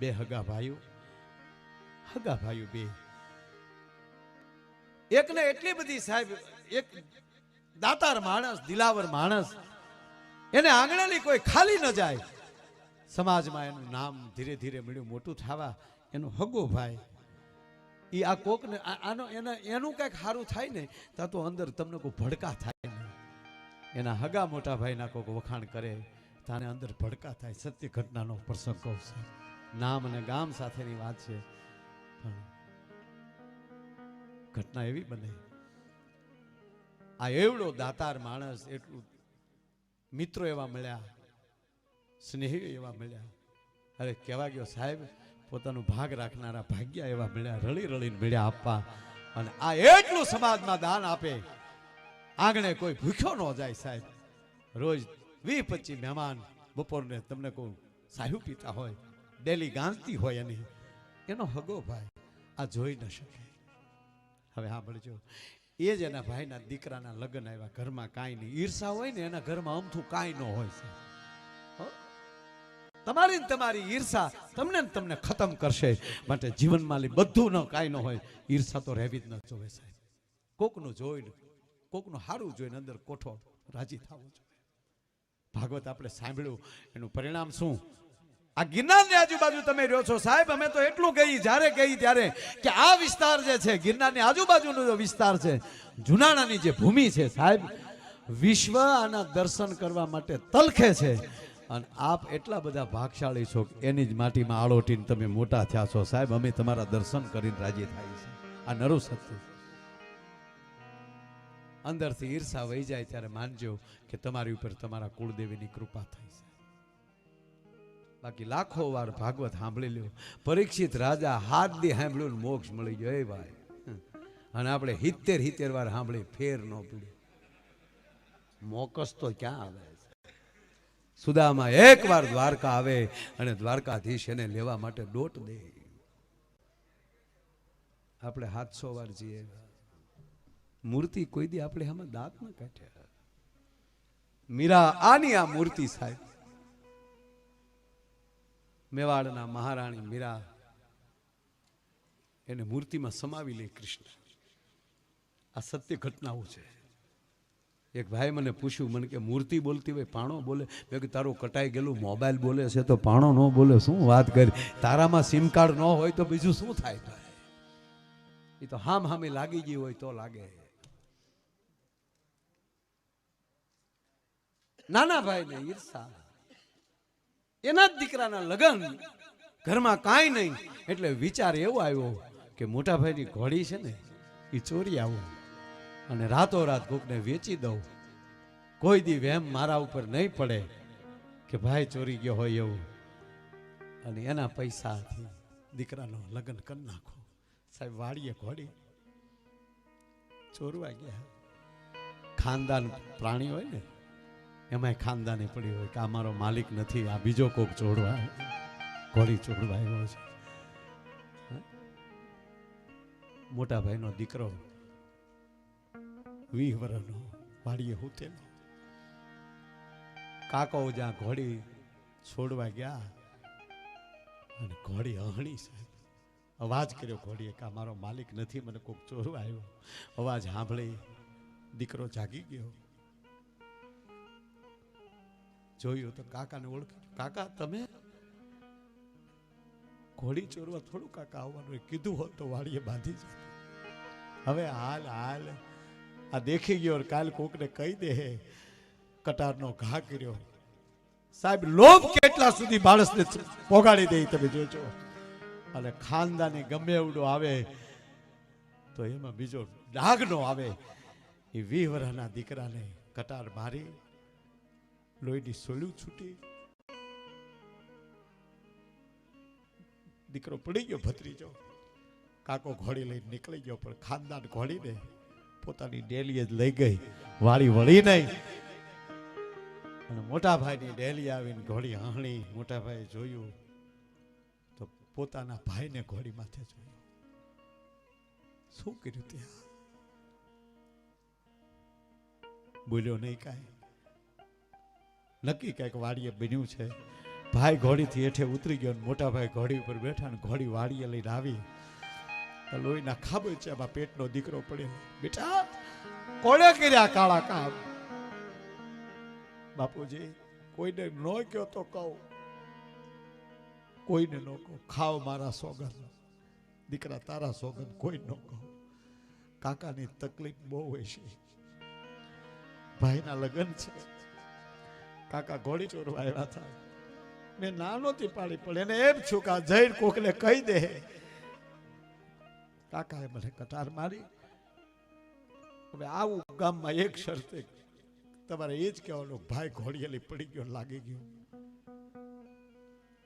બે હગા ભાઈઓ હગા ભાઈઓ બે. એકને એટલી બધી સાહેબ, એક દાતાર માણસ, દિલાવર માણસ, એને આંગણાની કોઈ ખાલી ન જાય. સમાજમાં એનું નામ ધીરે ધીરે મળ્યું, મોટું થવા, એનો હગો ભાઈ. એ આ કોકને આનો એને, એનું કંઈક સારું થાય ને ત્યાં તો અંદર તમને કોઈ ભડકા થાય નહીં. એના હગા મોટા ભાઈના કોઈક વખાણ કરે, તાને અંદર ભડકા થાય. સત્ય ઘટનાનો પ્રસંગ કહું છું. નામ અને ગામ સાથેની વાત છે. પણ ઘટના એવી બને. આ એવડો દાતાર માણસ એટલું મિત્રો એવા મળ્યા સ્નેહી એવા મળ્યા. અરે કહેવા ગયો, સાહેબ, પોતાનું ભાગ રાખનારા ભાગ્યા એવા મળ્યા, રળી રળીને મળ્યા આપવા. અને આ એટલું સમાજમાં દાન આપે. આંગણે કોઈ ભૂખ્યો ન જાય સાહેબ. રોજ વીસ પચીસ મહેમાન બપોરને તમને કોઈ સાહુ પીતા હોય. ડેલી ગાંજતી હોય એની. એનો હગો ભાઈ, આ જોઈ ન શકે. હવે સાંભળજો, એ જ એના ભાઈના દીકરાના લગ્ન આવ્યા ઘરમાં કાંઈ નહીં. ઈર્ષા હોય ને એના ઘરમાં અમથું કાંઈ ન હોય છે તમારી ને તમારી ઈર્ષા તમને ને તમને ખતમ કરશે. માટે જીવનમાં લી બધું ન કાંઈ ન હોય. ઈર્ષા તો રહેવી જ ન જોવે સાહેબ. કોકનું જોઈને, કોકનું સારું જોઈને અંદર કોઠો રાજી થવો જોઈએ. ભાગવત આપણે સાંભળ્યું, એનું પરિણામ શું? આ ગિરનારની આજુબાજુ તમે રહ્યો છો. સાહેબ, અમે તો એટલું ગઈ જ્યારે કહી ત્યારે કે આ વિસ્તાર જે છે, ગિરનારની આજુબાજુનો જે વિસ્તાર છે, જુનાણાની જે ભૂમિ છે, સાહેબ, વિશ્વ આના દર્શન કરવા માટે તલખે છે. અને આપ એટલા બધા ભાગશાળી છો એની જ માટીમાં આળોટીને તમે મોટા થયા છો. સાહેબ, અમે તમારા દર્શન કરીને રાજી થાય છે. આ નરુ સત્ય અંદરથી ઈર્ષા વહી જાય ત્યારે માનજો કે તમારી ઉપર તમારા કુળદેવીની કૃપા થાય છે. બાકી લાખો વાર ભાગવત સાંભળી લ્યો. પરીક્ષિત રાજા હાથ દી સાંભળ્યું મોક્ષ મળી ગયો. એ ભાઈ અને આપણે હિત્તેર હિત્તેર વાર સાંભળી ફેર ન પીડ્યો. મોકસ તો ક્યાં આવે સુદામાં એક વાર દ્વારકા આવે અને દ્વારકાધીશ એને લેવા માટે દોટ દે. આપણે સાતસો વાર જઈએ મૂર્તિ કોઈ દી આપણે આમાં દાંત ન કાઢ્યા. મીરા, આની આ મૂર્તિ સાહેબ મેવાડના મહારાણી મીરા એને મૂર્તિમાં સમાવી લે કૃષ્ણ. આ સત્ય ઘટનાઓ છે. એક ભાઈ મને પૂછ્યું, મને કે મૂર્તિ બોલતી હોય પાણો બોલે? મેં કે તારું કટાઈ ગયેલું મોબાઈલ બોલે છે તો પાણો ન બોલે, શું વાત કરી? તારામાં સિમ કાર્ડ ન હોય તો બીજું શું થાય એ તો હામ હામે લાગી ગઈ હોય તો લાગે. નાના ભાઈ ને ઈર્ષા. એના જ દીકરાના લગ્ન. ઘરમાં કાંઈ નહીં, એટલે વિચાર એવો આવ્યો કે મોટાભાઈની ઘોડી છે ને એ ચોરી આવું. અને રાતોરાત કોકને વેચી દઉં. કોઈ દી વહેમ મારા ઉપર નહીં પડે કે ભાઈ ચોરી ગયો હોય એવું. અને એના પૈસાથી દીકરાનો લગ્ન કરી નાખો. સાહેબ, વાડીએ ઘોડી. ચોરવા ગયા. ખાનદાન પ્રાણી હોય ને એમાંય ખાનદાની પડી હોય કે આ મારો માલિક નથી, આ બીજો કોક ચોડવા ઘોડી ચોડવા આવ્યો છે. મોટા ભાઈનો દીકરો વીસ વર્ષનો વાડીએ હુતેલો. કાકો જ્યાં ઘોડી છોડવા ગયા અને ઘોડી અહણી સાહેબ. અવાજ કર્યો ઘોડીએ કે મારો માલિક નથી, મને કોક ચોરવા આવ્યો. અવાજ સાંભળી દીકરો જાગી ગયો. જોયું તો કાકાને ઓળખી. કાકા, તમે ઘોડી ચોરવા થોડું કાકા આવવાનું કીધું હોત તો વાડીએ બાંધી જ હવે હાલ હાલ. આ દેખી ગયો કાલ કોકને કહી દે, કટારનો ઘા કર્યો. સાહેબ, લોભ કેટલા સુધી માણસને પોગાડી દે તમે જોજો. અને ખાનદાની ગમે એવડો આવે, તો એમાં બીજો ડાઘ નો આવે. એ વર્ષના દીકરાને કટાર મારી લોહીની સોળ્યું છૂટી દીકરો પડી ગયો, ભત્રીજો. કાકો ઘોડી લઈને નીકળી ગયો, પણ ખાનદાન ઘોડીને પોતાની ડેલીએ જ લઈ ગઈ. વાળી વળી નહીં. અને મોટા ભાઈની ડેલી આવીને ઘોડી હાણી મોટા ભાઈએ જોયું તો પોતાના ભાઈને ઘોડી માથે જોયું. શું કર્યું ત્યાં? બોલ્યો નહીં કાંઈ. નક્કી કંઈક વાડીએ બન્યું છે. ભાઈ ઘોડીથી હેઠે ઉતરી ગયો મોટા ભાઈ ઘોડી ઉપર બેઠા ને ઘોડી વાડીએ લઈને આવી. લોહીના ખાબોચિયામાં પેટનો દીકરો પડ્યો. બેટા, કોણે કર્યા કાળા કામ? બાપુજી, કોઈને ન કયો તો કહું. કોઈને ન કહું. ખાવ મારા સોગન દીકરા તારા સોગન કોઈ ન કહું. કાકાની તકલીફ બહુ હોય છે. ભાઈના લગ્ન છે. કાકા ઘોડી ચોરવા આવ્યા હતા. મેં ના નહોતી પાડી, પણ એને એમ છું કે આ જઈને કોકને કહી દે. કાકાએ મને કટાર મારી. હવે આવું ગામમાં એક શરતે તમારે એ જ કહેવાનું, ભાઈ, ઘોડિયેલી પડી ગયો, લાગી ગયો.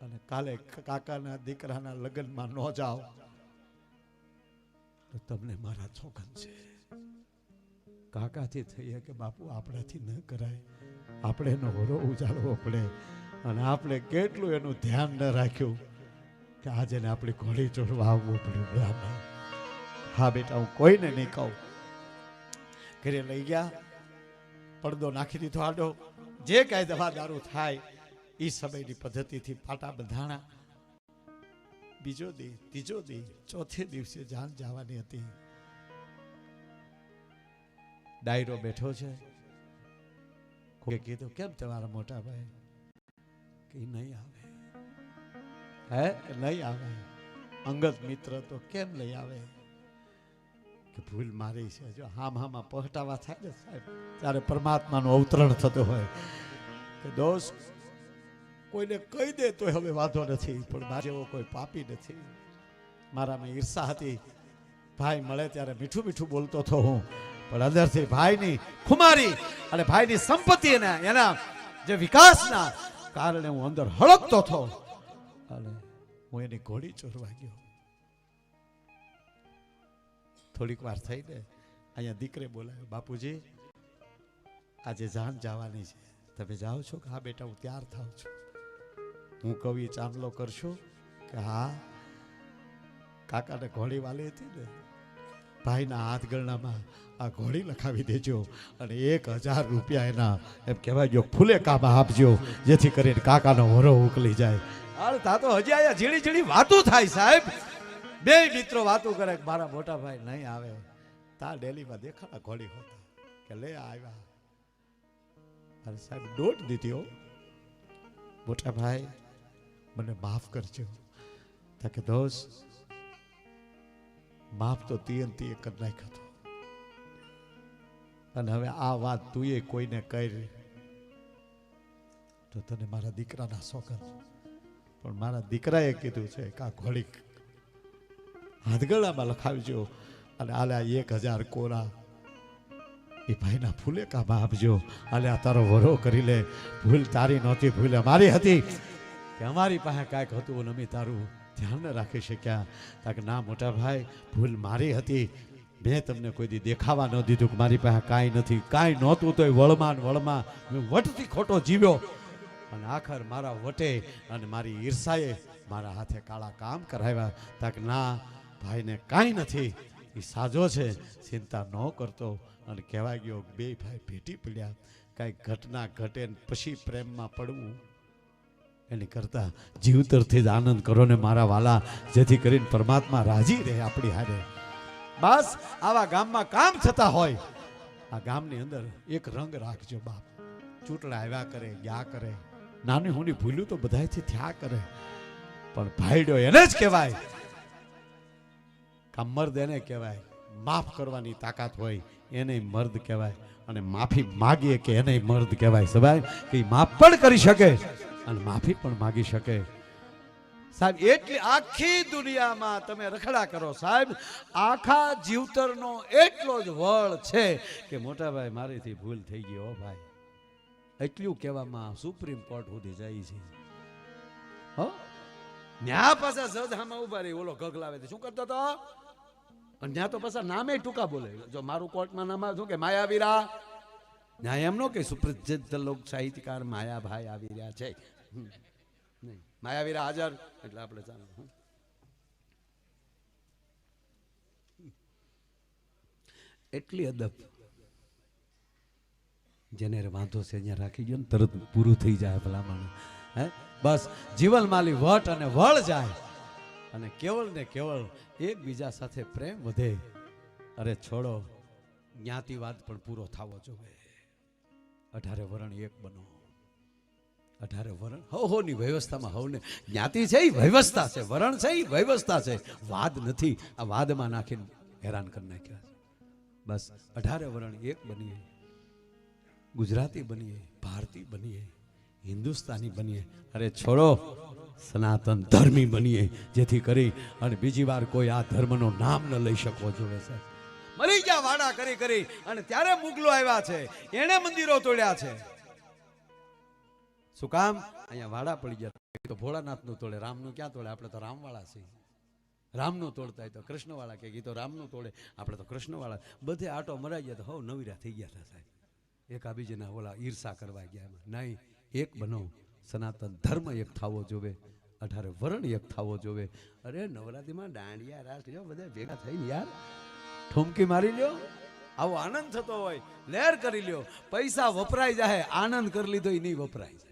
અને કાલે કાકાના દીકરાના લગ્નમાં ન જાઓ, તો તમને મારા છોકન છે. કાકાથી થઈએ કે બાપુ, આપણાથી ન કરાય. આપણે એનો હોરો ઉજાડવો પડે. અને આપણે કેટલું એનું ધ્યાન ન રાખ્યું કે આજે ને આપણી ઘોડી ચોરવા આવવું પડ્યું. બ્રાહ્મણ હા બેટા, હું કોઈને નહીં કહું. ઘરે લઈ ગયા, પડદો નાખી દીધો આડો. જે કાંઈ દવા દારૂ થાય એ સમયની પદ્ધતિથી પાટા બંધાણા. બીજો દી, ત્રીજો દી, ચોથે દિવસે જાન જવાની હતી. ડાયરો બેઠો છે. કોકે કીધું, કેમ તમારા મોટા ભાઈ? કે નહીં આવે. હે? નહીં આવે? અંગત મિત્ર તો કેમ લઈ આવે? કે ભૂલ મારી છે. જો હામ હામાં પહટાવા થાય ને સાહેબ, ત્યારે પરમાત્માનું અવતરણ થતું હોય. કે દોસ્ત કોઈને કહી દે તોય હવે વાંધો નથી, પણ મારા જેવો કોઈ પાપી નથી. મારામાં ઈર્ષા હતી. ભાઈ મળે ત્યારે મીઠું મીઠું બોલતો હતો હું. પણ અંદરથી ભાઈની ખુમારી અને ભાઈની સંપત્તિ એના જે વિકાસના કારણે હું અંદર હળકતો થો. અને હું એની ઘોડી ચોરવા ગયો. થોડીક વાર થઈને અહીંયા દીકરે બોલાવ્યો બાપુજી, આજે જાન જવાની છે. તમે જાઓ છો કે? હા, બેટા, હું તૈયાર થાવ છું. હું કવિ ચાંદલો કરશું કે હા, કાકાને ઘોડી વાલી હતી ને ભાઈના હાથ ગરણામાં આ ઘોડી લખાવી દેજો અને એક હજાર રૂપિયા એના, એમ કહેવાય જો ફૂલે કામ આપજો, જેથી કરીને કાકાનો હોરો ઉકલી જાય. હાલ તા તો હજી આયા ઝીણી ઝીણી વાતો થાય સાહેબ. બે મિત્રો વાતો કરે કે મારા મોટા ભાઈ નહીં આવે. તા ડેલીમાં દેખાડા ઘોડી હોતા કે લે આવ્યા. અરે સાહેબ, દોટ દીધી મોટા ભાઈ, મને માફ કરજો. તા કે દોસ્ત માફ તો તીયન કરી નાખ્યો હતો. અને હવે આ વાત તું કોઈને કરી, તો તને મારા દીકરાના શોખ પણ મારા દીકરાએ કીધું છે કે આ ઘોડી હાથગળામાં લખાવજો અને આલે આ એક હજાર કોરા એ ભાઈના ફૂલે કામાં આપજો આ તારો વરો કરી લે. ભૂલ તારી નહોતી, ભૂલ અમારી હતી. કે અમારી પાસે કાંઈક હતું અને અમે તારું ધ્યાન રાખી શક્યા તા કે ના મોટા ભાઈ, ભૂલ મારી હતી. મેં તમને કોઈ દી દેખાવા ન દીધું કે મારી પાસે કાંઈ નથી. કાંઈ નહોતું, તોય વળમાં વળમાં મેં વટથી ખોટો જીવ્યો. અને આખર મારા વટે અને મારી ઈર્ષાએ મારા હાથે કાળા કામ કરાવ્યા. તાક ના, ભાઈને કાંઈ નથી. એ સાજો છે, ચિંતા ન કરતો. અને કહેવાય ગયો બે ભાઈ ભેટી પડ્યા. કાંઈ ઘટના ઘટે પછી પ્રેમમાં પડવું. એની કરતા જીવતરથી જ આનંદ કરો ને મારા વાલા, જેથી કરીને પરમાત્મા રાજી રહે આપણી હારે. બસ, આવા ગામમાં કામ થતા હોય. આ ગામની અંદર એક રંગ રાખજો બાપ. ચૂંટણા આવ્યા કરે, ગયા કરે. નાની હોની ભૂલ્યું તો બધાયથી થયા કરે. પણ ભાઈડો એને જ કહેવાય. કામ મર્દ એને કહેવાય. માફ કરવાની તાકાત હોય, એને મર્દ કહેવાય. અને માફી માગીએ કે એને મર્દ કહેવાય. સવાય કે માફ પણ કરી શકે. અને માફી પણ માગી શકે. સાહેબ, એટલી આખી દુનિયામાં તમે રખડા કરો. સાહેબ, આખા જીવતરનો એટલો જ વળ છે કે મોટા ભાઈ મારીથી ભૂલ થઈ ગઈ હો ભાઈ. એટલું કહેવામાં સુપ્રીમ કોર્ટ સુધી જાય છે. હો? ન્યા પાછા જજ હામાં ઊભા રહી, ઓલો ગગલાવે તે શું કરતો હતો અને ત્યાં તો પાછા નામે ટૂંકા બોલે. જો મારું કોર્ટમાં નામ શું કે, માયાવીરા? ન્યાય એમ નો કે સુપ્રસિદ્ધ લોક સાહિત્યકાર માયાભાઈ આવી રહ્યા છે. માયાવીરા હાજર, એટલે આપણે એટલી અદબ. જેને વાંધો છે અહીંયા રાખી ગયો ને, તરત પૂરું થઈ જાય ભલામણ. હે? બસ, જીવન માલી વટ અને વળ જાય. અને કેવળ ને કેવળ એકબીજા સાથે પ્રેમ વધે. અરે છોડો, જ્ઞાતિવાદ પણ પૂરો થવો જોઈએ. અઢારે વરણ એક બનો. અઢારે વરણ, હો હો, ની વ્યવસ્થામાં હવને. જ્ઞાતિ છે એ વ્યવસ્થા છે, વરણ છે એ વ્યવસ્થા છે. વાદ નથી, આ વાદમાં નાખીને હેરાન કરી નાખ્યા છે. બસ, અઢારે વરણ એક બનીએ. ગુજરાતી બનીએ, ભારતી બનીએ, હિન્દુસ્તાની બનીએ. અરે છોડો, સનાતન ધર્મી બનીએ, જેથી કરી અને બીજી વાર કોઈ આ ધર્મનું નામ ન લઈ શકો જોઈએ સાહેબ. મરી ગયા વાડા કરી કરી અને ત્યારે મુગલો આવ્યા છે. એને મંદિરો તોડ્યા છે. શું કામ? અહીંયા વાડા પડી ગયા. તો ભોળાનાથનું તોડે, રામનું ક્યાં તોડે? આપણે તો રામવાળા છીએ. રામનું તોડતા હોય તો કૃષ્ણવાળા કે ઈ તો રામનું તોડે, આપણે તો કૃષ્ણવાળા. બધે આટો મરાઈ ગયા તો હવ નવીરા થઈ ગયા હતા સાહેબ. એકાબીજીના ઓલા ઈર્ષા કરવા ગયા નહીં, એક બનો. સનાતન ધર્મ એક થવો જોવે. અઢારે વરણ એક થવો જોવે. અરે નવરાત્રીમાં દાંડિયા રાસ બધા ભેગા થઈને યાર. ઠુમકી મારી લ્યો. આવો આનંદ થતો હોય. લહેર કરી લ્યો. પૈસા વપરાઈ જાય આનંદ કરી લીધો એ નહીં વપરાય જાય.